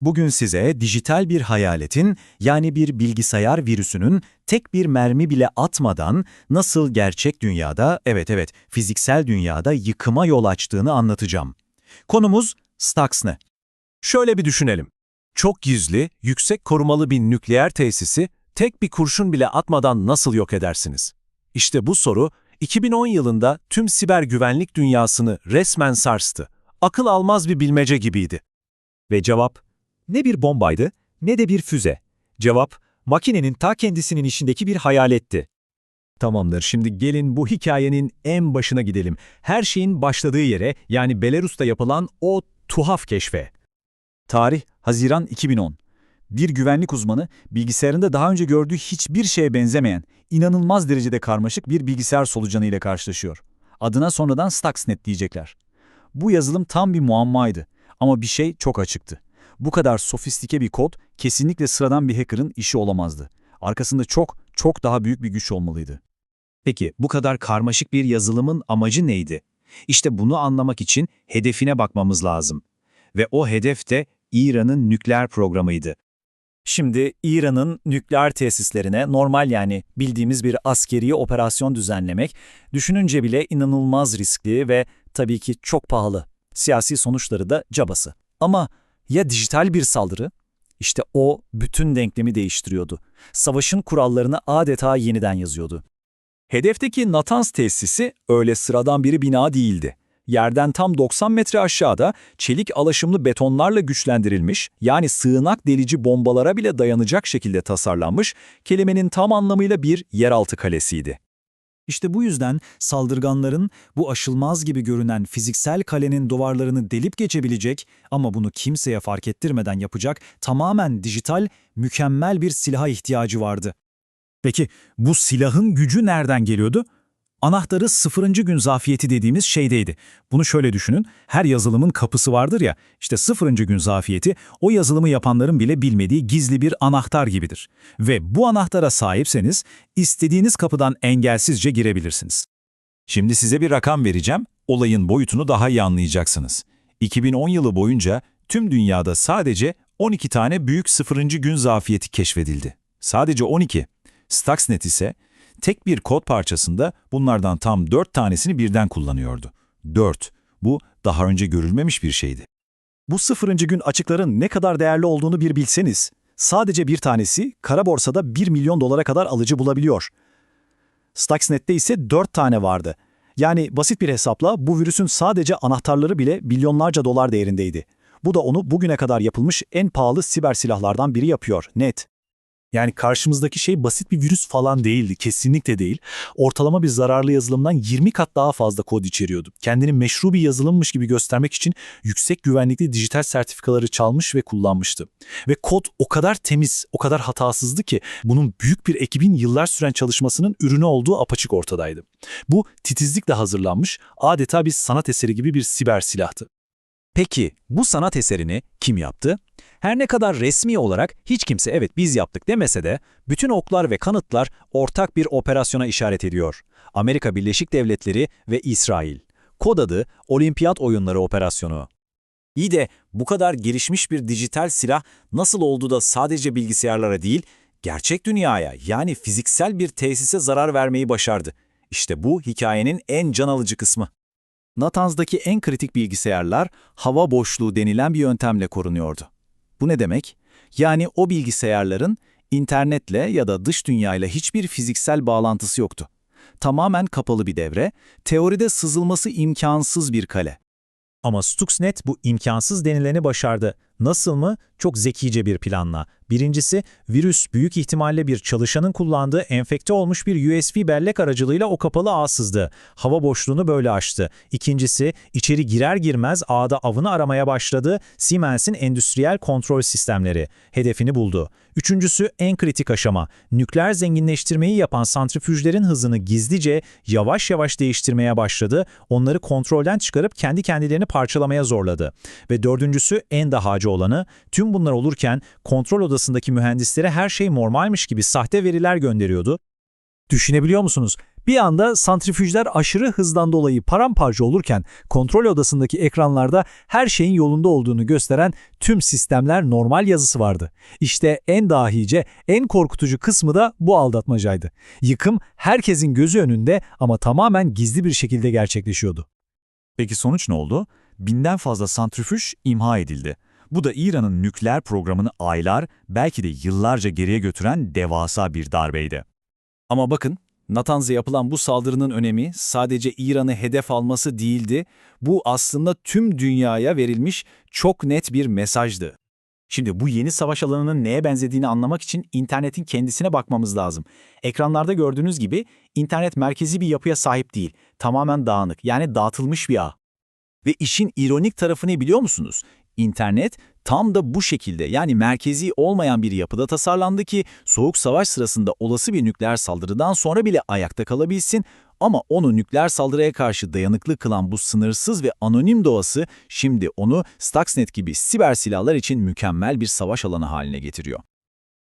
Bugün size dijital bir hayaletin yani bir bilgisayar virüsünün tek bir mermi bile atmadan nasıl gerçek dünyada, evet evet fiziksel dünyada yıkıma yol açtığını anlatacağım. Konumuz Stuxnet. Şöyle bir düşünelim. Çok gizli, yüksek korumalı bir nükleer tesisi tek bir kurşun bile atmadan nasıl yok edersiniz? İşte bu soru 2010 yılında tüm siber güvenlik dünyasını resmen sarstı. Akıl almaz bir bilmece gibiydi. Ve cevap, ne bir bombaydı ne de bir füze. Cevap, makinenin ta kendisinin içindeki bir hayaletti. Tamamdır, şimdi gelin bu hikayenin en başına gidelim. Her şeyin başladığı yere, yani Belarus'ta yapılan o tuhaf keşfe. Tarih Haziran 2010. Bir güvenlik uzmanı bilgisayarında daha önce gördüğü hiçbir şeye benzemeyen, inanılmaz derecede karmaşık bir bilgisayar solucanı ile karşılaşıyor. Adına sonradan Stuxnet diyecekler. Bu yazılım tam bir muammaydı ama bir şey çok açıktı. Bu kadar sofistike bir kod kesinlikle sıradan bir hacker'ın işi olamazdı. Arkasında çok, çok daha büyük bir güç olmalıydı. Peki bu kadar karmaşık bir yazılımın amacı neydi? İşte bunu anlamak için hedefine bakmamız lazım. Ve o hedef de İran'ın nükleer programıydı. Şimdi İran'ın nükleer tesislerine normal yani bildiğimiz bir askeri operasyon düzenlemek düşününce bile inanılmaz riskli ve tabii ki çok pahalı. Siyasi sonuçları da cabası. Ama ya dijital bir saldırı? İşte o bütün denklemi değiştiriyordu. Savaşın kurallarını adeta yeniden yazıyordu. Hedefteki Natanz tesisi öyle sıradan bir bina değildi. Yerden tam 90 metre aşağıda çelik alaşımlı betonlarla güçlendirilmiş, yani sığınak delici bombalara bile dayanacak şekilde tasarlanmış, kelimenin tam anlamıyla bir yeraltı kalesiydi. İşte bu yüzden saldırganların bu aşılmaz gibi görünen fiziksel kalenin duvarlarını delip geçebilecek ama bunu kimseye fark ettirmeden yapacak tamamen dijital, mükemmel bir silaha ihtiyacı vardı. Peki bu silahın gücü nereden geliyordu? Anahtarı sıfırıncı gün zafiyeti dediğimiz şeydeydi. Bunu şöyle düşünün, her yazılımın kapısı vardır ya, işte sıfırıncı gün zafiyeti o yazılımı yapanların bile bilmediği gizli bir anahtar gibidir. Ve bu anahtara sahipseniz istediğiniz kapıdan engelsizce girebilirsiniz. Şimdi size bir rakam vereceğim, olayın boyutunu daha iyi anlayacaksınız. 2010 yılı boyunca tüm dünyada sadece 12 tane büyük sıfırıncı gün zafiyeti keşfedildi. Sadece 12. Stuxnet ise tek bir kod parçasında bunlardan tam 4 tanesini birden kullanıyordu. 4. Bu daha önce görülmemiş bir şeydi. Bu sıfırıncı gün açıkların ne kadar değerli olduğunu bir bilseniz, sadece bir tanesi kara borsada 1 milyon dolara kadar alıcı bulabiliyor. Stuxnet'te ise 4 tane vardı. Yani basit bir hesapla bu virüsün sadece anahtarları bile milyonlarca dolar değerindeydi. Bu da onu bugüne kadar yapılmış en pahalı siber silahlardan biri yapıyor, net. Yani karşımızdaki şey basit bir virüs falan değildi, kesinlikle değil. Ortalama bir zararlı yazılımdan 20 kat daha fazla kod içeriyordu. Kendini meşru bir yazılımmış gibi göstermek için yüksek güvenlikli dijital sertifikaları çalmış ve kullanmıştı. Ve kod o kadar temiz, o kadar hatasızdı ki bunun büyük bir ekibin yıllar süren çalışmasının ürünü olduğu apaçık ortadaydı. Bu titizlikle hazırlanmış, adeta bir sanat eseri gibi bir siber silahtı. Peki bu sanat eserini kim yaptı? Her ne kadar resmi olarak hiç kimse evet biz yaptık demese de bütün oklar ve kanıtlar ortak bir operasyona işaret ediyor. Amerika Birleşik Devletleri ve İsrail. Kod adı Olimpiyat Oyunları Operasyonu. İyi de bu kadar gelişmiş bir dijital silah nasıl oldu da sadece bilgisayarlara değil, gerçek dünyaya yani fiziksel bir tesise zarar vermeyi başardı. İşte bu hikayenin en can alıcı kısmı. Natanz'daki en kritik bilgisayarlar hava boşluğu denilen bir yöntemle korunuyordu. Bu ne demek? Yani o bilgisayarların internetle ya da dış dünyayla hiçbir fiziksel bağlantısı yoktu. Tamamen kapalı bir devre, teoride sızılması imkansız bir kale. Ama Stuxnet bu imkansız denileni başardı. Nasıl mı? Çok zekice bir planla. Birincisi, virüs büyük ihtimalle bir çalışanın kullandığı enfekte olmuş bir USB bellek aracılığıyla o kapalı ağ sızdı. Hava boşluğunu böyle açtı. İkincisi, içeri girer girmez ağda avını aramaya başladı. Siemens'in endüstriyel kontrol sistemleri. Hedefini buldu. Üçüncüsü en kritik aşama. Nükleer zenginleştirmeyi yapan santrifüjlerin hızını gizlice, yavaş yavaş değiştirmeye başladı. Onları kontrolden çıkarıp kendi kendilerini parçalamaya zorladı. Ve dördüncüsü en daha acı olanı, tüm bunlar olurken kontrol odasındaki mühendislere her şey normalmiş gibi sahte veriler gönderiyordu. Düşünebiliyor musunuz? Bir anda santrifüjler aşırı hızdan dolayı paramparça olurken kontrol odasındaki ekranlarda her şeyin yolunda olduğunu gösteren tüm sistemler normal yazısı vardı. İşte en dahice, en korkutucu kısmı da bu aldatmacaydı. Yıkım herkesin gözü önünde ama tamamen gizli bir şekilde gerçekleşiyordu. Peki sonuç ne oldu? Binden fazla santrifüj imha edildi. Bu da İran'ın nükleer programını aylar, belki de yıllarca geriye götüren devasa bir darbeydi. Ama bakın, Natanz'a yapılan bu saldırının önemi sadece İran'ı hedef alması değildi. Bu aslında tüm dünyaya verilmiş çok net bir mesajdı. Şimdi bu yeni savaş alanının neye benzediğini anlamak için internetin kendisine bakmamız lazım. Ekranlarda gördüğünüz gibi internet merkezi bir yapıya sahip değil. Tamamen dağınık yani dağıtılmış bir ağ. Ve işin ironik tarafı ne biliyor musunuz? İnternet tam da bu şekilde yani merkezi olmayan bir yapıda tasarlandı ki soğuk savaş sırasında olası bir nükleer saldırıdan sonra bile ayakta kalabilsin ama onu nükleer saldırıya karşı dayanıklı kılan bu sınırsız ve anonim doğası şimdi onu Stuxnet gibi siber silahlar için mükemmel bir savaş alanı haline getiriyor.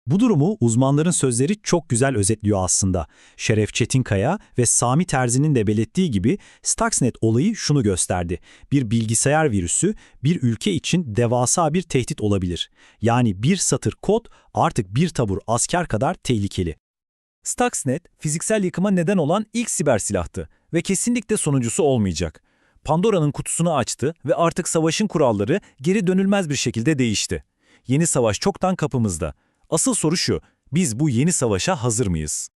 Bu durumu uzmanların sözleri çok güzel özetliyor aslında. Şeref Çetinkaya ve Sami Terzi'nin de belirttiği gibi Stuxnet olayı şunu gösterdi. Bir bilgisayar virüsü bir ülke için devasa bir tehdit olabilir. Yani bir satır kod artık bir tabur asker kadar tehlikeli. Stuxnet, fiziksel yıkıma neden olan ilk siber silahtı ve kesinlikle sonuncusu olmayacak. Pandora'nın kutusunu açtı ve artık savaşın kuralları geri dönülmez bir şekilde değişti. Yeni savaş çoktan kapımızda. Asıl soru şu, biz bu yeni savaşa hazır mıyız?